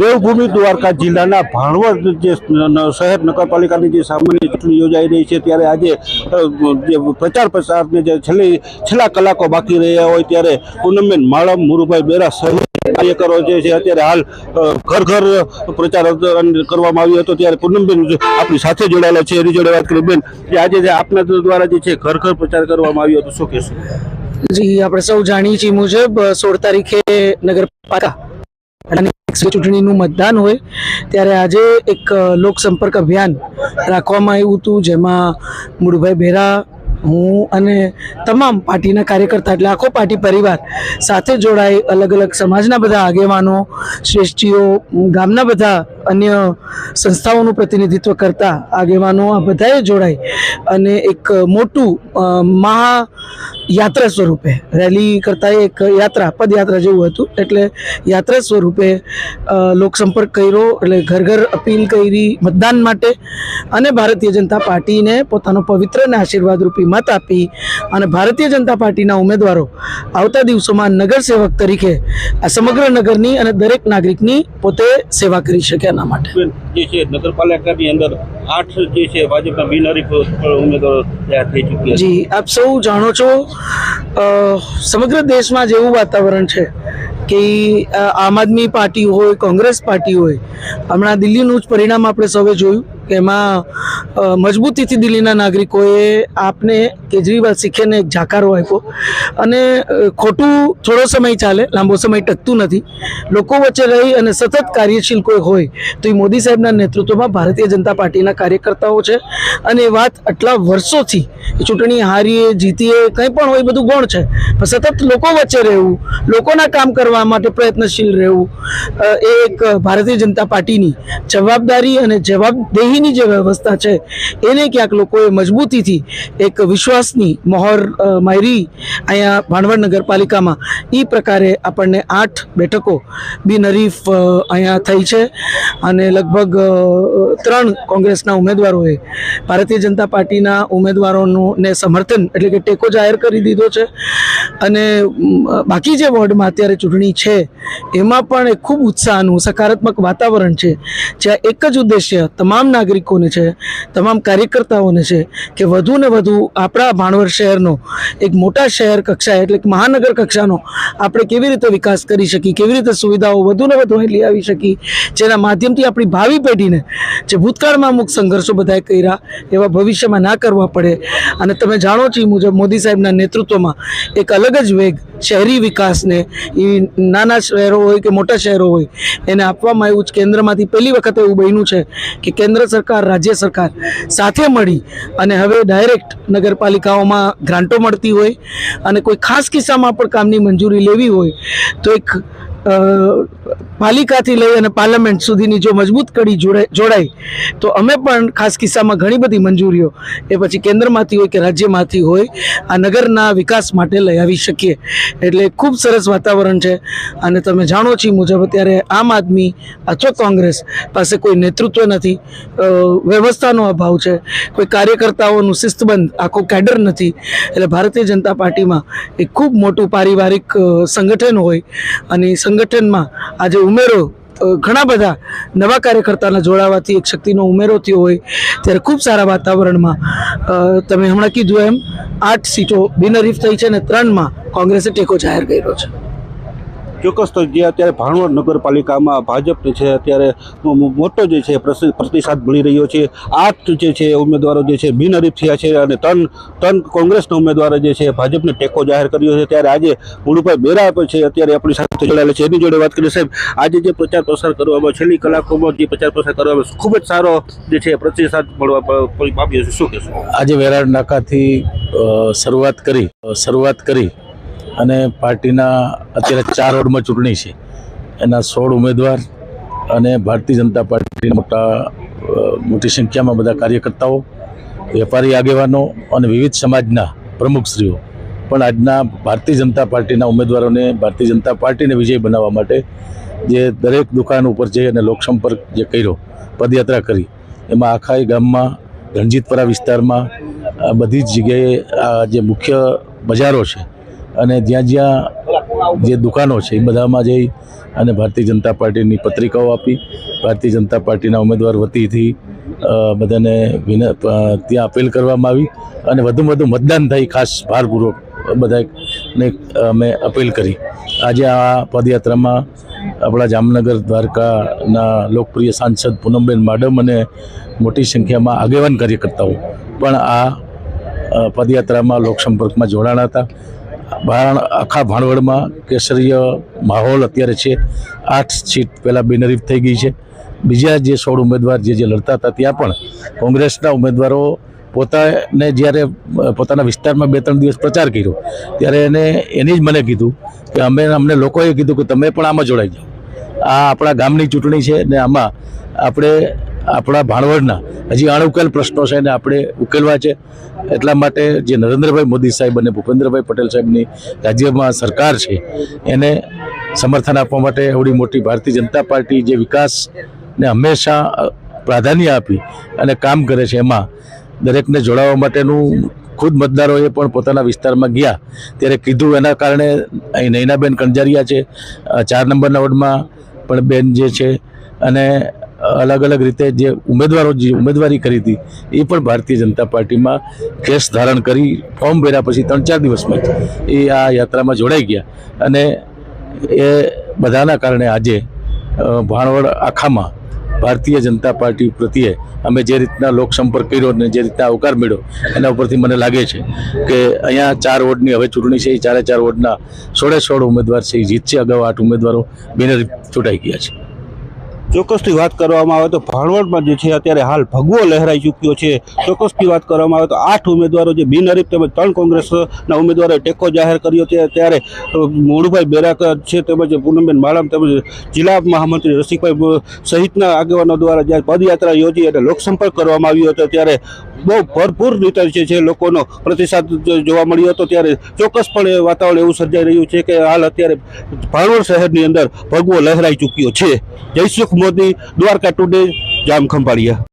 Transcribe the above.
દેવભૂમિ દ્વારકા જિલ્લાના ભાણવડ જે શહેર નગરપાલિકાની જે સામાન્ય ચૂંટણી યોજાઈ રહી છે, ત્યારે આજે જે પ્રચાર પ્રસારને જે છેલ્લી, છેલ્લા કલાકો બાકી રહ્યા હોય ત્યારે પૂનમબેન માળમ, મુરુભાઈ બેરા સહિત કાર્યકરો જે છે, અત્યારે હાલ ઘર ઘર પ્રચાર કરવામાં આવ્યો હતો, ત્યારે પૂનમબેન આપણી સાથે જોડાયેલા છે. એની જોડે વાત કરી, બેન કે આજે જે આપના દ્વારા જે છે, ઘર ઘર પ્રચાર કરવામાં આવ્યો હતો, શું કહેશું? જી, આપણે સૌ જાણીએ છીએ મુજબ સોળ તારીખે નગરપાલિકા ચૂંટણીનું મતદાન હોય, ત્યારે આજે એક લોકસંપર્ક અભિયાન રાખવામાં આવ્યું હતું, જેમાં મુળભાઈ બેરા, હું અને તમામ પાર્ટીના કાર્યકર્તા એટલે આખો પાર્ટી પરિવાર સાથે જોડાઈ અલગ અલગ સમાજના બધા આગેવાનો, શ્રેષ્ઠીઓ, ગામના બધા અન્ય સંસ્થાઓનું પ્રતિનિધિત્વ કરતા આગેવાનો આ બધાએ જોડાઈ અને એક મોટું મહા યાત્રા સ્વરૂપે, રેલી કરતાં એક યાત્રા, પદયાત્રા જેવું હતું. એટલે યાત્રા સ્વરૂપે લોકસંપર્ક કર્યો, એટલે ઘર ઘર અપીલ કરી મતદાન માટે અને ભારતીય જનતા પાર્ટીને પોતાનો પવિત્ર અને આશીર્વાદરૂપી મત આપી અને ભારતીય જનતા પાર્ટીના ઉમેદવારો આવતા દિવસોમાં નગરસેવક તરીકે આ સમગ્ર નગરની અને દરેક નાગરિકની પોતે સેવા કરી શકે એના માટે. જે છે નગરપાલિકાની અંદર આઠ જે છે ભાજપના બિનહરીફ ઉમેદવારો તૈયાર થઈ ચૂક્યા જી આપ સૌ જાણો છો સમગ્ર દેશમાં જેવું વાતાવરણ છે કે આમ આદમી પાર્ટી હોય કોંગ્રેસ પાર્ટી હોય હમણાં દિલ્હીનું જ પરિણામ આપણે સૌએ જોયું કે એમાં મજબૂતીથી દિલ્હીના નાગરિકોએ આપને કેજરીવાલ શીખેને એક જાકારો આપ્યો. અને ખોટું થોડો સમય ચાલે, લાંબો સમય ટકતું નથી. લોકો વચ્ચે રહી અને સતત કાર્યશીલ કોઈ હોય, તો એ મોદી સાહેબના નેતૃત્વમાં ભારતીય જનતા પાર્ટીના કાર્યકર્તાઓ છે. અને એ વાત આટલા વર્ષોથી ચૂંટણી હારીએ, જીતીએ, કંઈ પણ હોય બધું ગૌણ છે. પણ સતત લોકો વચ્ચે રહેવું, લોકોના કામ કરવા માટે પ્રયત્નશીલ રહેવું એ એક ભારતીય જનતા પાર્ટીની જવાબદારી અને જવાબદેહીની જે વ્યવસ્થા છે એને ક્યાંક લોકોએ મજબૂતીથી એક વિશ્વાસની મોહર માયરી અહીંયા ભાણવડ નગરપાલિકામાં. એ પ્રકારે આપણને આઠ બેઠકો બિનહરીફ અહીંયા થઈ છે અને લગભગ ત્રણ કોંગ્રેસના ઉમેદવારોએ ભારતીય જનતા પાર્ટીના ઉમેદવારોનું ને સમર્થન એટલે કે ટેકો જાહેર કરી દીધો છે. અને બાકી જે વોર્ડમાં અત્યારે ચૂંટણી છે, એમાં પણ એક ખૂબ ઉત્સાહનું, સકારાત્મક વાતાવરણ છે. જ્યાં એક જ ઉદ્દેશ્ય, તમામ નાગરિકોને છે તમામ કાર્યકર્તાઓને છે કે વધુ ને વધુ આપણા ભાણવડ શહેરનો એક મોટા શહેર કક્ષા એટલે કે મહાનગર કક્ષાનો આપણે કેવી રીતે વિકાસ કરી શકીએ, કેવી રીતે સુવિધાઓ વધુ ને વધુ અહીં આવી શકીએ, જેના માધ્યમથી આપણી ભાવિ પેઢીને જે ભૂતકાળમાં અમુક સંઘર્ષો બધાએ કર્યા, એવા ભવિષ્યમાં ના કરવા પડે. અને તમે જાણો છો મુજબ મોદી સાહેબના નેતૃત્વમાં એક અલગ જ વેગ શહેરી વિકાસને એ નાના શહેરો હોય કે મોટા શહેરો હોય એને આપવામાં આવ્યું છે કેન્દ્રમાંથી પહેલી વખત એવું બન્યું છે કે કેન્દ્ર સરકાર, રાજ્ય સરકાર સાથે મળી અને હવે ડાયરેક્ટ નગરપાલિકાઓમાં ગ્રાન્ટો મળતી હોય અને કોઈ ખાસ કિસ્સામાં પણ કામની મંજૂરી લેવી હોય તો એક પાલિકાથી લઈ અને પાર્લામેન્ટ સુધીની જો મજબૂત કડી જોડાય તો અમે પણ ખાસ કિસ્સામાં ઘણી બધી મંજૂરીઓ એ પછી કેન્દ્રમાંથી હોય કે રાજ્યમાંથી હોય, આ નગરના વિકાસ માટે લઈ આવી શકીએ. એટલે ખૂબ સરસ વાતાવરણ છે. અને તમે જાણો છો મુજબ અત્યારે આમ આદમી અથવા કોંગ્રેસ પાસે કોઈ નેતૃત્વ નથી. વ્યવસ્થાનો અભાવ છે. કોઈ કાર્યકર્તાઓનું શિસ્તબંધ આખો કેડર નથી. એટલે ભારતીય જનતા પાર્ટીમાં એક ખૂબ મોટું પારિવારિક સંગઠન હોય અને સંગઠનમાં આજે ઉમેરો ઘણા બધા નવા કાર્યકર્તાના જોડાવાથી એક શક્તિનો ઉમેરો થયો હોય ત્યારે ખૂબ સારા વાતાવરણમાં તમે હમણાં કીધું એમ, આઠ સીટો બિનહરીફ થઈ છે અને ત્રણમાં કોંગ્રેસે ટેકો જાહેર કર્યો છે. ચોક્કસ, તો જે અત્યારે ભાણવડ નગરપાલિકામાં ભાજપને છે, અત્યારે મોટો જે છે પ્રતિસાદ મળી રહ્યો છે. આઠ જે છે, ઉમેદવારો જે છે બિનહરીફ થયા છે અને ત્રણ ત્રણ કોંગ્રેસના ઉમેદવારો જે છે, ભાજપને ટેકો જાહેર કર્યો છે. ત્યારે આજે મુળુભાઈ બેરા છે, અત્યારે આપણી સાથે જોડાયેલા છે. એની જોડે વાત કરીએ, સાહેબ, આજે જે પ્રચાર પ્રસાર કરવામાં, છેલ્લી કલાકોમાં જે પ્રચાર પ્રસાર કરવામાં ખૂબ જ સારો જે છે, પ્રતિસાદ મળવા પામ્યો છે શું કહેશો? આજે વેરાડ નાકાથી શરૂઆત કરી શરૂઆત કરી અને પાર્ટીના અત્યારે ચાર રોડમાં ચૂંટણી છે. એના સોળ ઉમેદવાર અને ભારતીય જનતા પાર્ટીના મોટા મોટી સંખ્યામાં બધા કાર્યકર્તાઓ, વેપારી આગેવાનો અને વિવિધ સમાજના પ્રમુખશ્રીઓ પણ આજના ભારતીય જનતા પાર્ટીના ઉમેદવારોને ભારતીય જનતા પાર્ટીને વિજય બનાવવા માટે જે દરેક દુકાન ઉપર જઈ અને લોકસંપર્ક જે કર્યો, પદયાત્રા કરી, એમાં આખા ગામમાં, રણજીતપરા વિસ્તારમાં બધી જ જગ્યાએ આ જે મુખ્ય બજારો છે અને જ્યાં જ્યાં જે દુકાનો છે, એ બધામાં જઈ અને ભારતીય જનતા પાર્ટીની પત્રિકાઓ આપી. ભારતીય જનતા પાર્ટીના ઉમેદવાર વતીથી બધાને વિન ત્યાં અપીલ કરવામાં આવી અને વધુમાં વધુ મતદાન થઈ ખાસ ભારપૂર્વક બધાને અમે અપીલ કરી. આજે આ પદયાત્રામાં આપણા જામનગર દ્વારકાના લોકપ્રિય સાંસદ પૂનમબેન માડમ અને મોટી સંખ્યામાં આગેવાન કાર્યકર્તાઓ પણ આ પદયાત્રામાં લોકસંપર્કમાં જોડાણા હતા. ભાણ આખા ભાણવડમાં કેસરીય માહોલ અત્યારે છે. આઠ સીટ પહેલાં બેનરીફ થઈ ગઈ છે. બીજા જે સોળ ઉમેદવાર જે જે લડતા હતા ત્યાં પણ કોંગ્રેસના ઉમેદવારો પોતાને જ્યારે પોતાના વિસ્તારમાં બે ત્રણ દિવસ પ્રચાર કર્યો, ત્યારે એને, એની જ મને કીધું કે અમે, અમને લોકોએ કીધું કે તમે પણ આમાં જોડાઈ જાઓ. આ આપણા ગામની ચૂંટણી છે ને આમાં આપણે આપણા ભાણવડના હજી અણઉકેલ પ્રશ્નો છે એને આપણે ઉકેલવા છે. એટલા માટે જે નરેન્દ્રભાઈ મોદી સાહેબ અને ભૂપેન્દ્રભાઈ પટેલ સાહેબની રાજ્યમાં સરકાર છે, એને સમર્થન આપવા માટે એવડી મોટી ભારતીય જનતા પાર્ટી જે વિકાસને હંમેશા પ્રાધાન્ય આપી અને કામ કરે છે એમાં દરેકને જોડાવા માટેનું ખુદ મતદારોએ પણ પોતાના વિસ્તારમાં ગયા. ત્યારે કીધું એના કારણે અહીં નૈનાબેન કંજારિયા છે ચાર નંબરના વોર્ડમાં પણ બેન જે છે અને અલગ અલગ રીતે જે ઉમેદવારો જે ઉમેદવારી કરી હતી, એ પણ ભારતીય જનતા પાર્ટીમાં કેસ ધારણ કરી ફોર્મ ભર્યા પછી ત્રણ ચાર દિવસમાં જ એ આ યાત્રામાં જોડાઈ ગયા. અને એ બધાના કારણે આજે ભાણવડ આખામાં ભારતીય જનતા પાર્ટી પ્રત્યે અમે જે રીતના લોકસંપર્ક કર્યો અને જે રીતના આવકાર મળ્યો, એના ઉપરથી મને લાગે છે કે અહીંયા ચાર વોર્ડની હવે ચૂંટણી છે, એ ચારે ચાર વોર્ડના સોળે સોળ ઉમેદવાર છે, એ જીતશે અગાઉ આઠ ઉમેદવારો, બેનર ચૂંટાઈ ગયા છે. ચોક્કસથી વાત કરવામાં આવે તો ભાણવડમાં જે છે અત્યારે હાલ ભગવો લહેરાઈ ચૂક્યો છે. ચોક્કસથી વાત કરવામાં આવે તો આઠ ઉમેદવારો જે બિનહરીફ તેમજ ત્રણ કોંગ્રેસના ઉમેદવારોએ ટેકો જાહેર કર્યો છે. ત્યારે મોડુભાઈ બેરાકર છે તેમજ પૂનમબેન માળમ તેમજ જિલ્લા મહામંત્રી રસિકભાઈ સહિતના આગેવાનો દ્વારા જ્યારે પદયાત્રા યોજી અને લોકસંપર્ક કરવામાં આવ્યો હતો. ત્યારે બહુ ભરપૂર રીતે છે લોકોનો પ્રતિસાદ જોવા મળ્યો હતો ત્યારે ચોક્કસપણે વાતાવરણ એવું સર્જાઈ રહ્યું છે કે હાલ અત્યારે ભાણવડ શહેરની અંદર ભગવો લહેરાઈ ચૂક્યો છે. જયસુખ મોદી, દ્વારકા ટુડે જામ ખંભાળિયા